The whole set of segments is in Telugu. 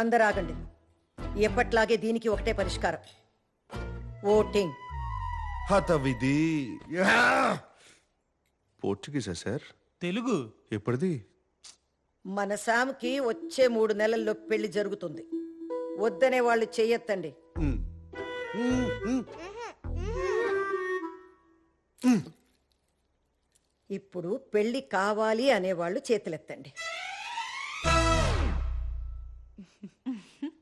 అందరు ఆగండి ఎప్పట్లాగే దీనికి ఒకటే పరిష్కారం. ఓటింగ్. హతవిధి. పోర్చుగీసా సార్? తెలుగు. ఎప్పటిది? మన శామ్కి వచ్చే మూడు నెలల్లో పెళ్ళి జరుగుతుంది. వద్దనే వాళ్ళు చెయ్యొద్దండి. ఇప్పుడు పెళ్ళి కావాలి అనేవాళ్ళు చేతులెత్తండి.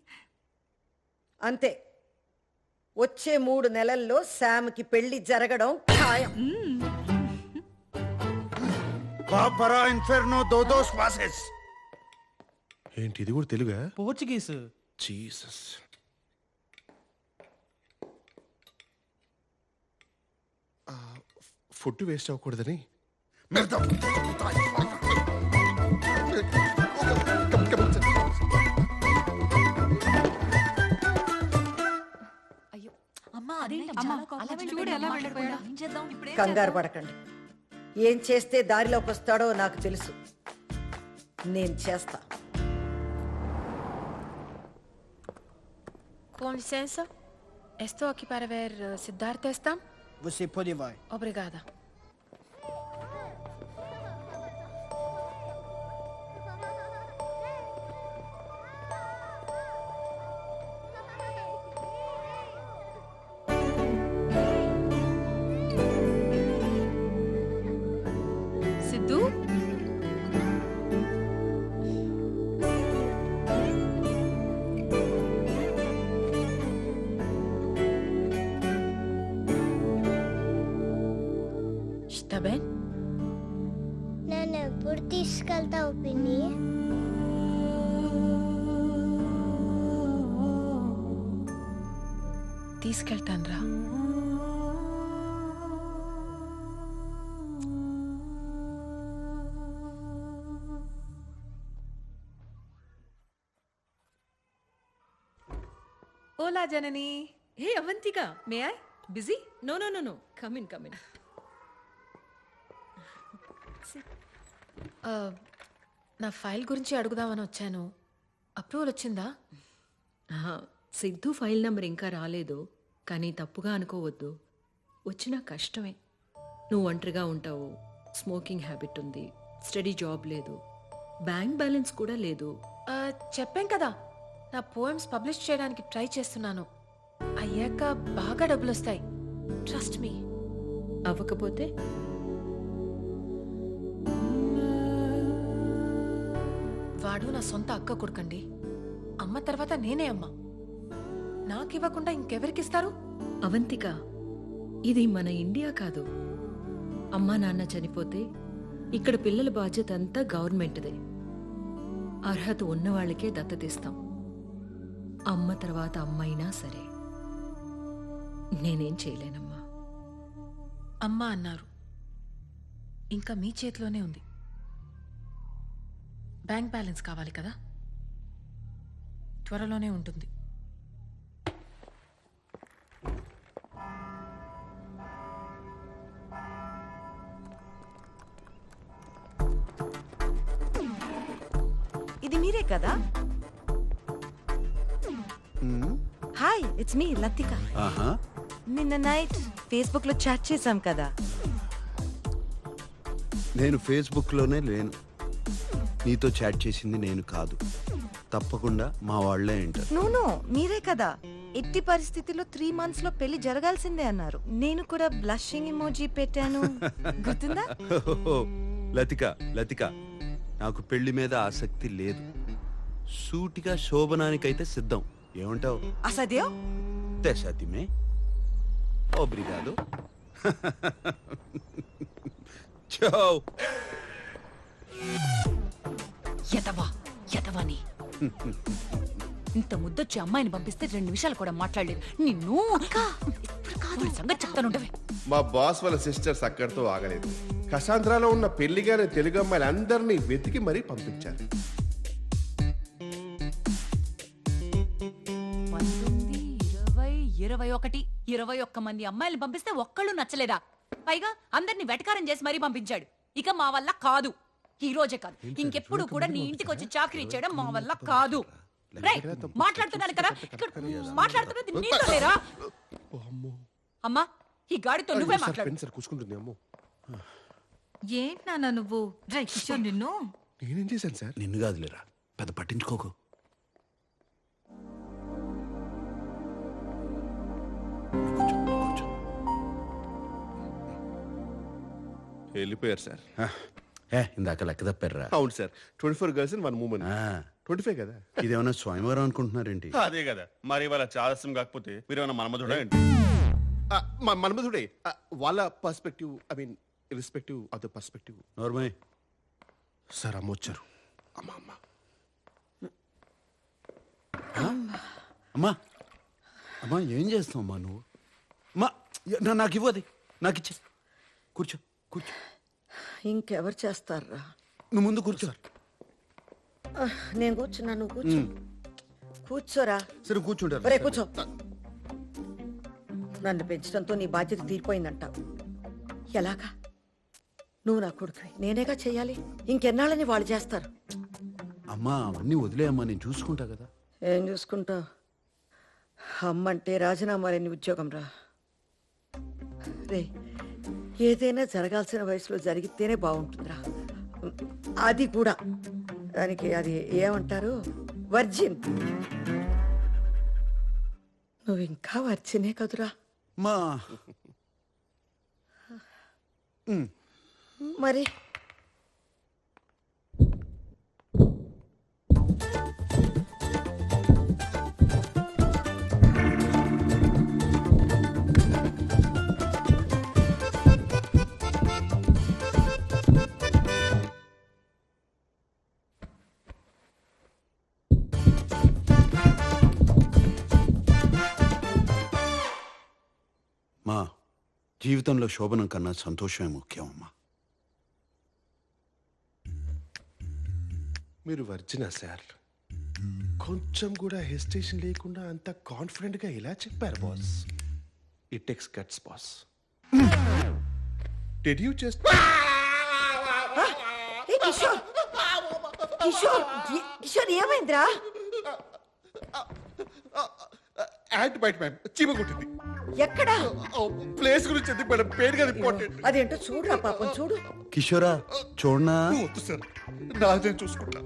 అంతే. వచ్చే మూడు నెలల్లో శామ్కి పెళ్ళి జరగడం ఖాయం. బాపరా ఇన్ఫెర్నో దోదోస్ వాసెస్ ఏంటి ఇది కూడా తెలుగా? పోర్చుగీస్. జీసస్. ఫుడ్ వేస్ట్ అవ్వకూడదని. అయ్యో కంగారు పడకండి. ఏం చేస్తే దారిలోకి వస్తాడో నాకు తెలుసు. నేను చేస్తా. సిద్ధార్థేస్తాం ఓబ్రిగాదా Está bem? నన్ను ఎప్పుడు తీసుకెళ్తావు పిన్ని? తీసుకెళ్తాను రా Janani. Hey, Avantika. May I? Busy? No, no, no, no. Come in, come in. ఆ, నా ఫైల్ గురించి అడుగుదామని వచ్చాను అప్రూవల్ వచ్చిందా సిద్ధు ఫైల్ నంబర్ ఇంకా రాలేదు కానీ తప్పుగా అనుకోవద్దు వచ్చినా కష్టమే నువ్వు ఒంటరిగా ఉంటావు స్మోకింగ్ హ్యాబిట్ ఉంది స్టడీ జాబ్ లేదు బ్యాంక్ బ్యాలెన్స్ కూడా లేదు చెప్పాం కదా నా పోయమ్స్ పబ్లిష్ చేయడానికి ట్రై చేస్తున్నాను. అయ్యాక బాగా డబ్బులు వస్తాయి ట్రస్ట్ మీ అవ్వకపోతే? వాడు నా సొంత అక్క కొడుకండి. అమ్మ తర్వాత నేనే అమ్మ. నాకివ్వకుండా ఇంకెవరికిస్తారు? అవంతిక ఇది మన ఇండియా కాదు. అమ్మా నాన్న చనిపోతే ఇక్కడ పిల్లల బాధ్యత అంతా గవర్నమెంట్దే. అర్హత ఉన్నవాళ్ళకే దత్తతిస్తాం. అమ్మ తర్వాత అమ్మైనా సరే. నేనేం చేయలేనమ్మా. అమ్మ అన్నారు. ఇంకా మీ చేతిలోనే ఉంది. బ్యాంక్ బ్యాలెన్స్ కావాలి కదా? త్వరలోనే ఉంటుంది. ఇది మీరే కదా? హాయ్ ఇట్స్ మీ లతిక నిన్న నైట్ ఫేస్బుక్లో చాట్ చేసాం కదా. నేను ఫేస్బుక్లోనే. లేను నీతో చాట్ చేసింది నేను కాదు. తప్పకుండా మా వాళ్ళే వింటారు నో నో మీరే కదా. ఎట్టి పరిస్థితిలో త్రీ మంత్స్లో పెళ్ళి జరగాల్సిందే అన్నారు. నేను కూడా బ్లషింగ్ ఇమోజీ పెట్టాను. గుర్తుందా? లతిక లతిక నాకు పెళ్ళి మీద ఆసక్తి లేదు. సూటిగా శోభనానికైతే సిద్ధం. ఏమంటావు? ఎదవా ఎదవని ఇంత ముద్దొచ్చి అమ్మాయిని పంపిస్తే రెండు నిమిషాలు కూడా మాట్లాడలేదు. నిన్ను వాడి సంగతి చెప్తానుండవే. మా బాస్ వాళ్ళ సిస్టర్స్ అక్కడితో ఆగలేదు. కసాంధ్రాలో ఉన్న పెళ్ళిగానే తెలుగు అమ్మాయిలు అందరినీ వెతికి మరీ పంపించారు. ఇరవై ఒక్క మంది అమ్మాయిలు పంపిస్తే ఒక్కళ్ళు నచ్చలేదా? పైగా అందరిని వెటకారం చేసి మరీ పంపించాడు. ఇక మా వల్ల కాదు. ఈ రోజే కాదు. ఇంకెప్పుడు కూడా నీ ఇంటికి వచ్చి చాకరీ చేయడం మా వల్ల కాదు. మాట్లాడుతున్నాను కదా? ఇక్కడ మాట్లాడుతున్నది నీతో లేరా? అమ్మా. ఈ గాడితో నువ్వే మాట్లాడు. పెన్ సార్ కూర్చుంటుంది అమ్మో. ఏంటి నాన్న నువ్వు? డ్రై కిషోర్ నిన్ను. నేనేం చేశాను సార్? నిన్ను కాదులేరా. పెద్ద పట్టించుకోకు. వెళ్ళిపోయారు సార్. ఏ ఇందాక లెక్క తప్పారా అవును sir. Twenty four girls one moment twenty five కదా? ఇదేమన్నా స్వయంవరం అనుకుంటున్నారేంటి? అదే కదా. మరి వాళ్ళ చాదస్యం కాకపోతే మీరు ఏమన్నా మనమధుడా ఏంటి? ఆ, మ- మన్మధుడే. ఆ, వాళ్ళ perspective I mean irrespective of the perspective. నోర్మయ్. Sir అమ్మ వచ్చారు. అమ్మ అమ్మ. అమ్మా. అమ్మా ఏం చేస్తావు అమ్మా నువ్వు? అమ్మా నా- నాకు ఇవ్వది నాకు ఇచ్చే. కూర్చో. కూర్చో. ఇంకెవరు చేస్తారా? నువ్వు ముందు కూర్చో. నేను కూర్చున్నా నువ్వు కూర్చో. కూర్చోరా. సరే కూర్చుంటారు. ఒరే కూర్చో. నన్ను పెంచడంతో నీ బాధ్యత తీరిపోయిందంటావు ఎలాగా? నువ్వు నా కొడుకు. నేనేగా చెయ్యాలి? ఇంకెన్నాళ్ళని వాళ్ళు చేస్తారు? అమ్మా అవన్నీ వదిలేయమ్మా నేను చూసుకుంటా కదా. ఏం చూసుకుంటావు అమ్మంటే రాజీనామా లేని ఉద్యోగం రా రే ఏదైనా జరగాల్సిన వయసులో జరిగితేనే బాగుంటుందిరా. అది కూడా. దానికి అది ఏమంటారు? వర్జిన్. నువ్వు ఇంకా వర్జినే కదురా. మా. మరి? జీవితంలో శోభనం కన్నా సంతోషమే ముఖ్యం అమ్మా మీరు వర్జినా సార్ కొంచెం కూడా హెసిటేషన్ లేకుండా అంత కాన్ఫిడెంట్గా ఎలా చెప్పారు boss. It takes guts boss. Did you just Kishore? Kishore Kishore ఏమైందిరా? యాంట్ బైట్ మ్యామ్ చీమ కొట్టింది. ఎక్కడా? ప్లేస్ గురించి ఎందుకు మేడం పేరు కదా ఇంపార్టెంట్ అదేంటో చూడురా పాపం చూడు. కిషోరా చూడనా? వద్దు సార్. నాదే చూసుకుంటా.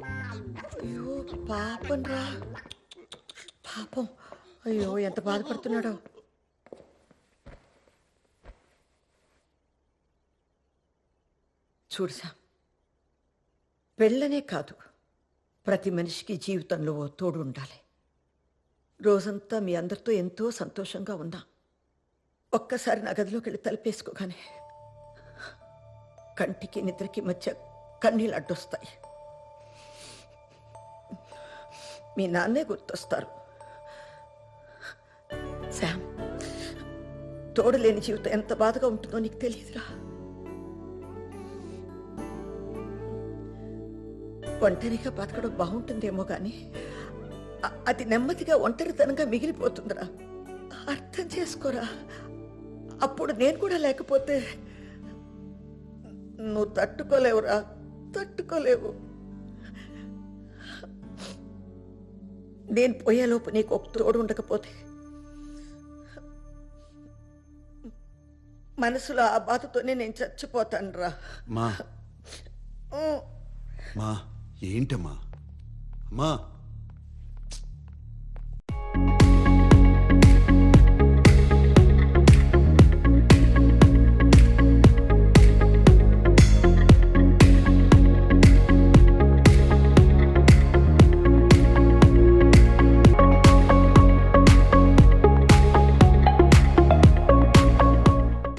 అయ్యో పాపం రా పాపం. అయ్యో ఎంత బాధపడుతున్నాడో. చూడు సామ్ పెళ్ళనే కాదు. ప్రతి మనిషికి జీవితంలో ఓ తోడు ఉండాలి. రోజంతా మీ అందరితో ఎంతో సంతోషంగా ఉన్నా. ఒక్కసారి నా గదిలోకి వెళ్ళి తలపేసుకోగానే కంటికి నిద్రకి మధ్య కన్నీళ్ళు అడ్డొస్తాయి. మీ నాన్నే గుర్తొస్తారు. శామ్ తోడలేని జీవితం ఎంత బాధగా ఉంటుందో నీకు తెలియదురా. ఒంటరిగా బతకడం బాగుంటుందేమో కానీ అది నెమ్మదిగా ఒంటరితనంగా మిగిలిపోతుందిరా. అర్థం చేసుకోరా. అప్పుడు నేను కూడా లేకపోతే నువ్వు తట్టుకోలేవురా. తట్టుకోలేవు. నేను పోయేలోపు నీకు ఒక తోడు ఉండకపోతే మనసులో ఆ బాధతోనే నేను చచ్చిపోతాను రా మా మా ఏంటమ్మా? అమ్మా